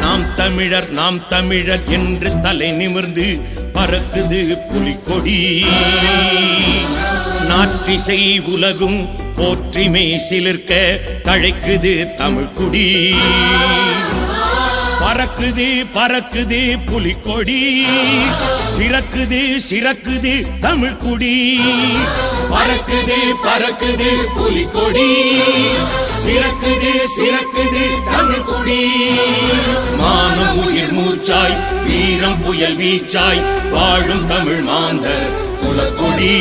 நாம் தமிழர் நாம் தமிழர் என்று தலை நிமிர்ந்து பறக்குது புலிக்கொடி. நாற்றிசை உலகும் போற்றிமை சிலிர்க்க தழைக்குது தமிழ்குடி பறக்குது பறக்குது புலிக்கொடி. சிறக்குது சிறக்குது தமிழ்குடி பறக்குது பறக்குது புலிக்கொடி. சிறக்குது சிறக்குது தமிழ்குடி மானம் உயிர் மூச்சாய் வீரம் புயல் வீச்சாய் வாழும் தமிழ் மாந்தர் குலக்குடி.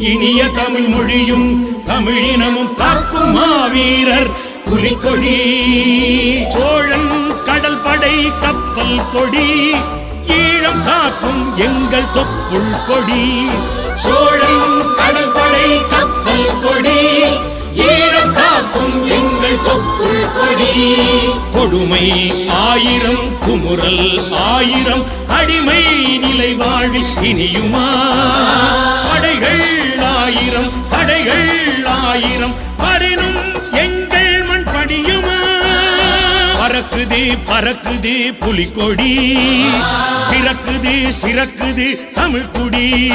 இனிய தமிழ் மொழியும் தமிழினமும் காக்கும் மாவீரர் புலிக்கொடி. சோழன் கடல் படை கப்பல் கொடி ஈழம் காக்கும் எங்கள் தொப்புள் கொடி. சோழன் கடல் படை கப்பல் கொடி ஈழம் காக்கும் எங்கள் தொப்புள் கொடி. கொடுமை ஆயிரம் குமுறல் ஆயிரம் அடிமை நிலை வாழ்வில் இனியுமா? பறக்குது புலிக்கொடி. சிறக்குது சிறக்குது தமிழ்குடி.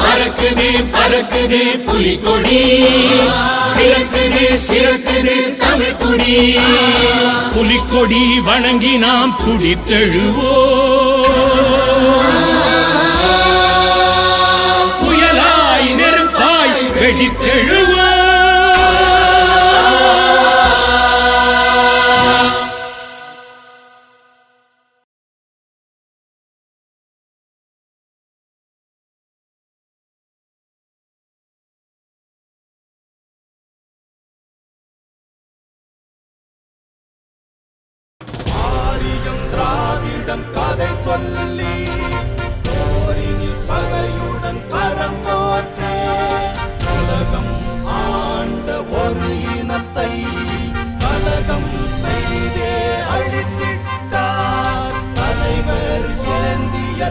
பறக்குது பறக்குது புலிக்கொடி. சிறக்குது சிறக்குது தமிழ்குடி. புலிக்கொடி வணங்கி நாம் துடித்தெழுவோ திராவிடம் கதை சொல்லி போரில் பகையுடன் கரம் கோர்த்தே. உலகம் ஆண்ட ஒரு இனத்தை கலகம் செய்தே அழித்திட்டார். தலைவர் ஏந்திய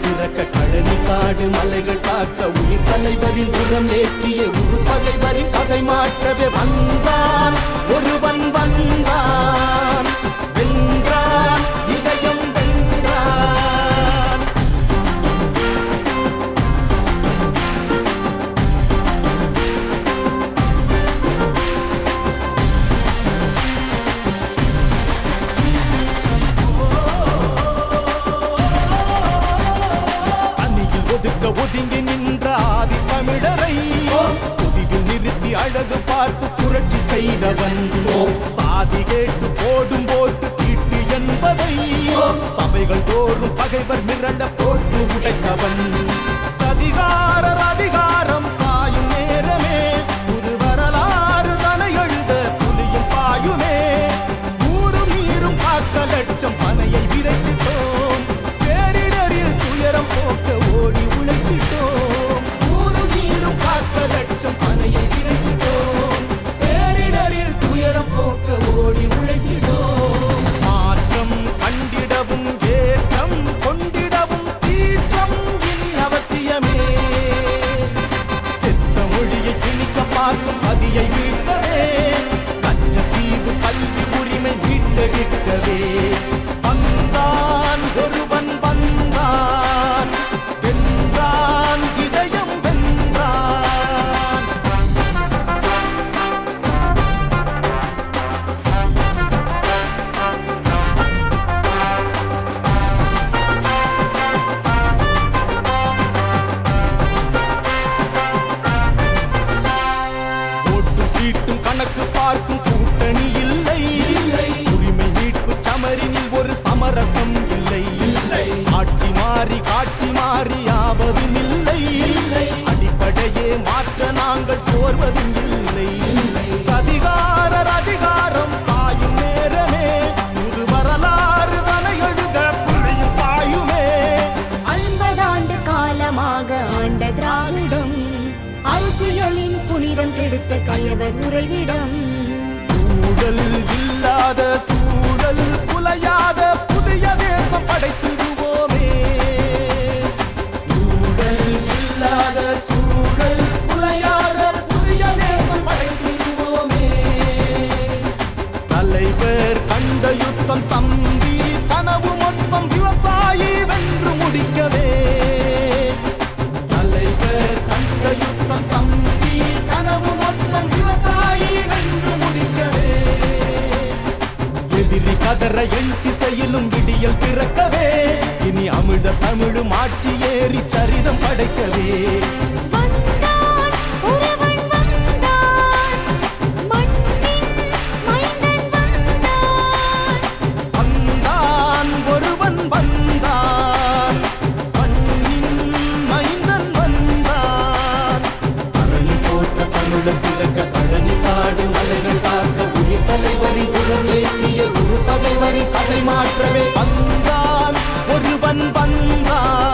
சிறக்க கழனி காடு மலைகள் காக்க உயிர் தலைவரின் புறம் ஏற்றிய உரு பகைவரின் கதை மாற்றவே வந்தான். ஒருவன் வந்தான். ஒதுக்க ஒதுங்கி நின்ற ஆதி தமிழரை புதிவில் நிறுத்தி அழகு பார்த்து புரட்சி செய்தவன். சாதி கேட்டு போடும் போட்டு தீட்டு என்பதை சபைகள் தோறும் பகைவர் மிரள போட்டு உடைத்தவன். மாறி காட்சி மாறி ஆவதும் இல்லை. அடிப்படையே மாற்ற நாங்கள் சோர்வதும் இல்லை. சதிகாரர் அதிகாரம் சாயும் நேரமே. புது வரலாறு தனையெழுத புள்ளியும் பாயுமே. ஐம்பதாண்டு காலமாக ஆண்ட திராவிடம் அரசியலின் புனிதம் கெடுத்த கயவர் உறைவிடம். ஊழல் இல்லாத தலைவர் கண்ட யுத்தம் தம்பி கனவு மொத்தம் விவசாயி வென்று முடிக்கவே. தலைவர் கண்ட யுத்தம் தம்பி கனவு மொத்தம் விவசாயி வென்று முடிக்கவே. எதிரி கதற எண் திசையிலும் விடியல் பிறக்கவே. இனி அமிழ்த தமிழும் ஆட்சி ஏறி சரிதம் படைக்கவே. நாடும் மலைகள் காக்க உயிர் தலைவரின் குரம் ஏற்றிய குரு பகைவரின் பகை மாற்றவே. வந்தான் ஒருவன் வந்தான்.